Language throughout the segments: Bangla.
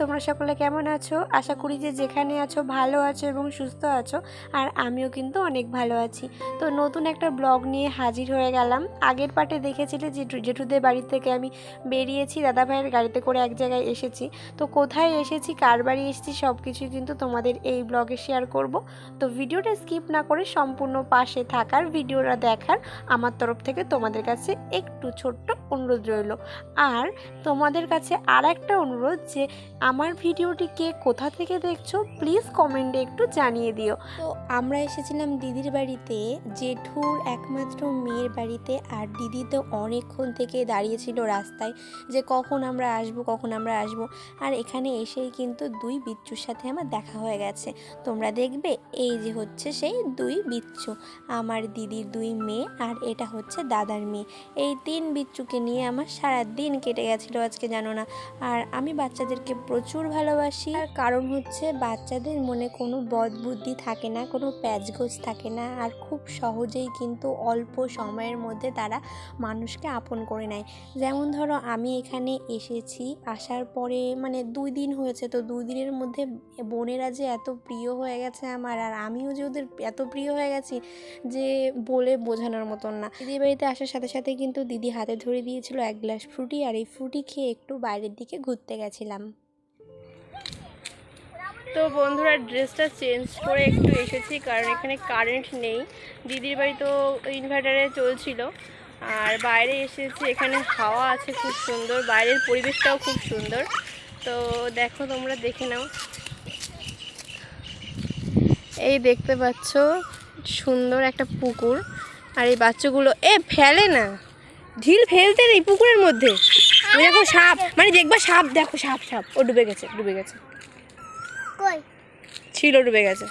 তোমরা সকলে কেমন আছো? আশা করি যে যেখানে আছো ভালো আছো এবং সুস্থ আছো, আর আমিও কিন্তু অনেক ভালো আছি। তো নতুন একটা ব্লগ নিয়ে হাজির হয়ে গেলাম। আগের পার্টে দেখেছিলে যে জেঠুদের বাড়ি থেকে আমি বেরিয়েছি দাদা ভাইয়ের গাড়িতে করে এক জায়গায় এসেছি। তো কোথায় এসেছি, কার বাড়ি এসেছি সব কিছুই কিন্তু তোমাদের এই ব্লগে শেয়ার করব। তো ভিডিওটা স্কিপ না করে সম্পূর্ণ পাশে থাকার, ভিডিওটা দেখার আমার তরফ থেকে তোমাদের কাছে একটু ছোট্ট অনুরোধ রইল। আর তোমাদের কাছে আর একটা অনুরোধ যে আমার ভিডিওটি কে কোথা থেকে দেখছ প্লিজ কমেন্টে একটু জানিয়ে দিও। তো আমরা এসেছিলাম দিদির বাড়িতে, জেঠুর একমাত্র মেয়ের বাড়িতে, আর দিদি তো অনেকক্ষণ থেকে দাঁড়িয়েছিল রাস্তায় যে কখন আমরা আসব, কখন আমরা আসব। আর এখানে এসেই কিন্তু দুই বিচ্ছুর সাথে আমার দেখা হয়ে গেছে। তোমরা দেখবে এই যে হচ্ছে সেই দুই বিচ্ছু, আমার দিদির দুই মেয়ে আর এটা হচ্ছে দাদার মেয়ে। এই তিন বিচ্ছুকে নিয়ে আমার সারা দিন কেটে গেছিল আজকে জানো না। আর আমি বাচ্চাদেরকে প্রচুর ভালোবাসি। আর কারণ হচ্ছে বাচ্চাদের মনে কোনো বদ বুদ্ধি থাকে না, কোনো প্যাচগোজ থাকে না। আর খুব সহজেই কিন্তু অল্প সময়ের মধ্যে তারা মানুষকে আপন করে নেয়। যেমন ধরো, আমি এখানে এসেছি, আসার পরে মানে দুই দিন হয়েছে তো দুই দিনের মধ্যে বোনেরা যে এত প্রিয় হয়ে গেছে আমার, আর আমিও যে ওদের এত প্রিয় হয়ে গেছি যে বলে বোঝানোর মতন না। দিদি বাড়িতে আসার সাথে সাথে কিন্তু দিদি হাতে ধরে দিয়েছিল এক গ্লাস ফ্রুটি, আর এই ফ্রুটি খেয়ে একটু বাইরের দিকে ঘুরতে গেছিলাম। তো বন্ধুরা ড্রেসটা চেঞ্জ করে একটু এসেছি, কারণ এখানে কারেন্ট নেই। দিদির বাড়ি তো ইনভার্টারে চলছিল। আর বাইরে এসেছি, এখানে হাওয়া আছে খুব সুন্দর, বাইরের পরিবেশটাও খুব সুন্দর। তো দেখো তোমরা দেখে নাও। এই দেখতে পাচ্ছ, সুন্দর একটা পুকুর। আর এই বাচ্চাগুলো, এ, ফেলে না। ঢিল ফেলতে নেই পুকুরের মধ্যে। দেখো সাপ মানে দেখবা সাপ, দেখো সাপ সাপ। ও ডুবে গেছে ডুবে গেছে। ছিল, ডুবে গেছে।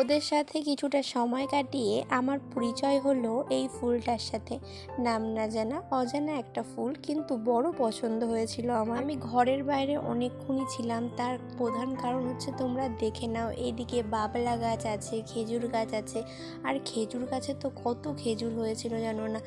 ওদের সাথে কিছুটা সময় কাটিয়ে আমার পরিচয় হলো এই ফুলটার সাথে। নাম না জানা, অজানা একটা ফুল, কিন্তু বড় পছন্দ হয়েছিল আমার। আমি ঘরের বাইরে অনেকক্ষণই ছিলাম। তার প্রধান কারণ হচ্ছে তোমরা দেখে নাও, এদিকে বাবলা গাছ আছে, খেজুর গাছ আছে। আর খেজুর গাছে তো কত খেজুর হয়েছিল জানো না?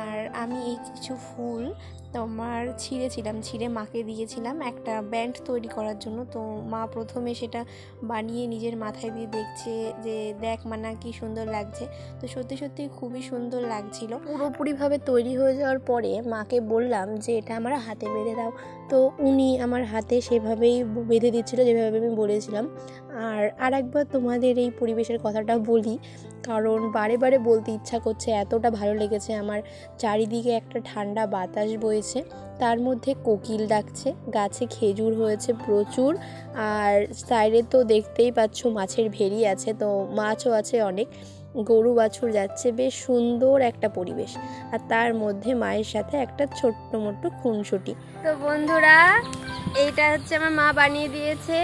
আর আমি এই কিছু ফুল তোমার ছিঁড়েছিলাম, ছিঁড়ে মাকে দিয়েছিলাম একটা ব্যান্ড তৈরি করার জন্য। তো মা প্রথমে সেটা বানিয়ে নিজের মাথায় দিয়ে দেখছে যে, দেখ মানা কি সুন্দর লাগছে। তো সত্যি সত্যি খুবই সুন্দর লাগছিল। পুরোপুরিভাবে তৈরি হয়ে যাওয়ার পরে মাকে বললাম যে, এটা আমার হাতে বেঁধে দাও। তো উনি আমার হাতে সেভাবেই বেঁধে দিচ্ছিল যেভাবে আমি বলেছিলাম। আর আর একবার তোমাদের এই পরিবেশের কথাটা বলি, কারণ বারে বারে বলতে ইচ্ছা করছে এতটা ভালো লেগেছে আমার। চারিদিকে একটা ঠান্ডা বাতাস বইছে, তার মধ্যে কোকিল ডাকছে, গাছে খেজুর হয়েছে প্রচুর, আর সাইডে তো দেখতেই পাচ্ছ মাছের ভেরি আছে, তো মাছও আছে অনেক। গরু বাছুর যাচ্ছে, বেশ সুন্দর একটা পরিবেশ। আর তার মধ্যে মায়ের সাথে একটা ছোট্ট মোট্ট খুনসুটি। তো বন্ধুরা, এইটা হচ্ছে আমার মা বানিয়ে দিয়েছে।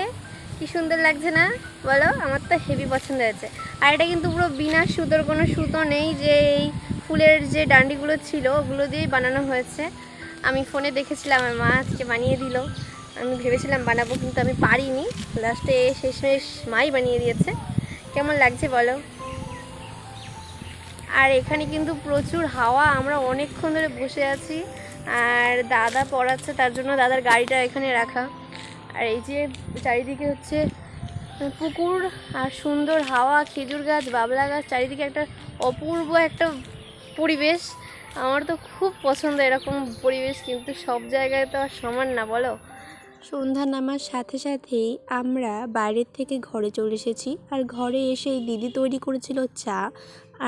কি সুন্দর লাগছে না? বলো, আমার তো হেভি পছন্দ হয়েছে। আর এটা কিন্তু পুরো বিনা সুতোর কোনো সুতো নেই, যে এই ফুলের যে ডান্ডিগুলো ছিল, ওগুলো দিয়েই বানানো হয়েছে। আমি ফোনে দেখেছিলাম, আমার মা আজকে বানিয়ে দিল। আমি ভেবেছিলাম বানাবো, কিন্তু আমি পারিনি। লাস্টে শেষমেশ মাই বানিয়ে দিয়েছে। কেমন লাগছে বলো? আর এখানে কিন্তু প্রচুর হাওয়া, আমরা অনেকক্ষণ ধরে বসে আছি। আর দাদা পড়াচ্ছে, তার জন্য দাদার গাড়িটা এখানে রাখা। আর এই যে চারিদিকে হচ্ছে পুকুর আর সুন্দর হাওয়া, খেজুর গাছ, বাবলা গাছ, চারিদিকে একটা অপূর্ব একটা পরিবেশ। আমার তো খুব পছন্দ এরকম পরিবেশ, কিন্তু সব জায়গায় তো আর সমান না, বলো? সন্ধ্যা নামার সাথে সাথেই আমরা বাইরের থেকে ঘরে চলে এসেছি। আর ঘরে এসেই দিদি তৈরি করেছিল চা।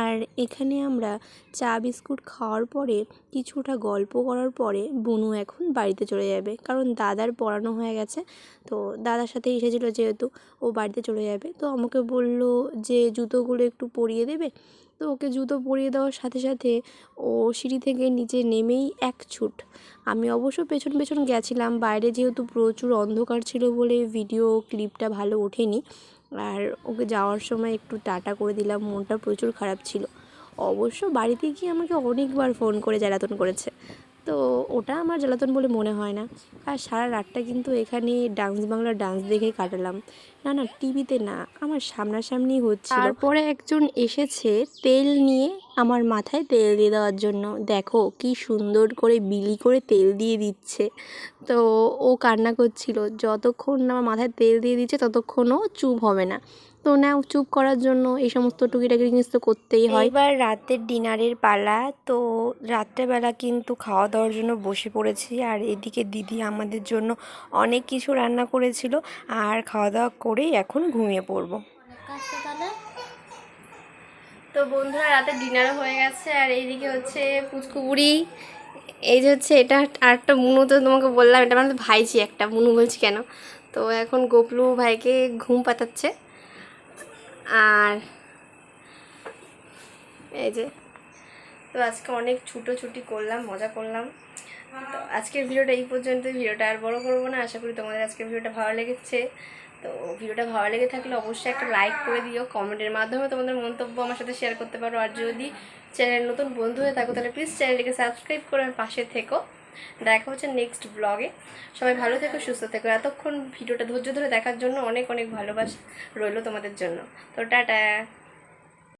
আর এখানে আমরা চা বিস্কুট খাওয়ার পরে কিছুটা গল্প করার পরে বনু এখন বাড়িতে চলে যাবে। কারণ দাদার পড়ানো হয়ে গেছে, তো দাদার সাথে এসেছিল যেহেতু ও বাড়িতে চলে যাবে। তো আমাকে বলল যে জুতোগুলো একটু পরিয়ে দেবে। তো ওকে জুতো পরিয়ে দেওয়ার সাথে সাথে ও সিঁড়ি থেকে নিচে নেমেই এক ছুট। আমি অবশ্য পেছন পেছন গেছিলাম, বাইরে যেহেতু প্রচুর অন্ধকার ছিল বলে ভিডিও ক্লিপটা ভালো ওঠেনি। আর ওকে যাওয়ার সময় একটু টাটা করে দিলাম, মনটা প্রচুর খারাপ ছিল। অবশ্য বাড়িতে গিয়ে আমাকে অনেকবার ফোন করে জ্বালাতন করেছে। তো ওটা আমার জ্বালাতন বলে মনে হয় না। আর সারা রাতটা কিন্তু এখানে ডান্স বাংলা ডান্স দেখে কাটালাম। না না, টিভিতে না, আমার সামনাসামনি হচ্ছে তারপরে একজন এসেছে তেল নিয়ে আমার মাথায় তেল দিয়ে দেওয়ার জন্য। দেখো কি সুন্দর করে বিলি করে তেল দিয়ে দিচ্ছে। তো ও কান্না করছিল, যতক্ষণ আমার মাথায় তেল দিয়ে দিচ্ছে, ততক্ষণও চুপ হবে না। তো না চুপ করার জন্য এই সমস্ত টুকিটাকি জিনিস তো করতেই হয়। এবার রাতের ডিনারের পালা তো রাত্রেবেলা কিন্তু খাওয়া দাওয়ার জন্য বসে পড়েছি আর এদিকে দিদি আমাদের জন্য অনেক কিছু রান্না করেছিল আর খাওয়া দাওয়া করেই এখন ঘুমিয়ে পড়ব। তো বন্ধুরা রাতে ডিনার হয়ে গেছে আর এইদিকে হচ্ছে পুচকু বুড়ি এই যে হচ্ছে এটা আর একটা মুনু তো তোমাকে বললাম এটা মানে ভাইছি একটা মুনু বলছি কেন? তো এখন গোপলু ভাইকে ঘুম পাতাচ্ছে। আর এই যে, তো আজকে অনেক ছুটোছুটি করলাম, মজা করলাম। তো আজকের ভিডিওটা এই পর্যন্ত, ভিডিওটা আর বড় করব না, আশা করি তোমাদের আজকের ভিডিওটা ভালো লেগেছে। তো ভিডিওটা ভালো লেগে থাকলে অবশ্যই একটা লাইক করে দিও, কমেন্টের মাধ্যমে তোমাদের মন্তব্য আমার সাথে শেয়ার করতে পারো। আর যদি চ্যানেল নতুন বন্ধু হয়ে থাকো, তাহলে প্লিজ চ্যানেলটিকে সাবস্ক্রাইব করে পাশে থেকো। দেখা হচ্ছে নেক্সট ব্লগে সবাই ভালো থেকো, সুস্থ থেকো। এতক্ষণ ভিডিওটা ধৈর্য ধরে দেখার জন্য অনেক অনেক ভালোবাসা রইল তোমাদের জন্য। তো টাটা।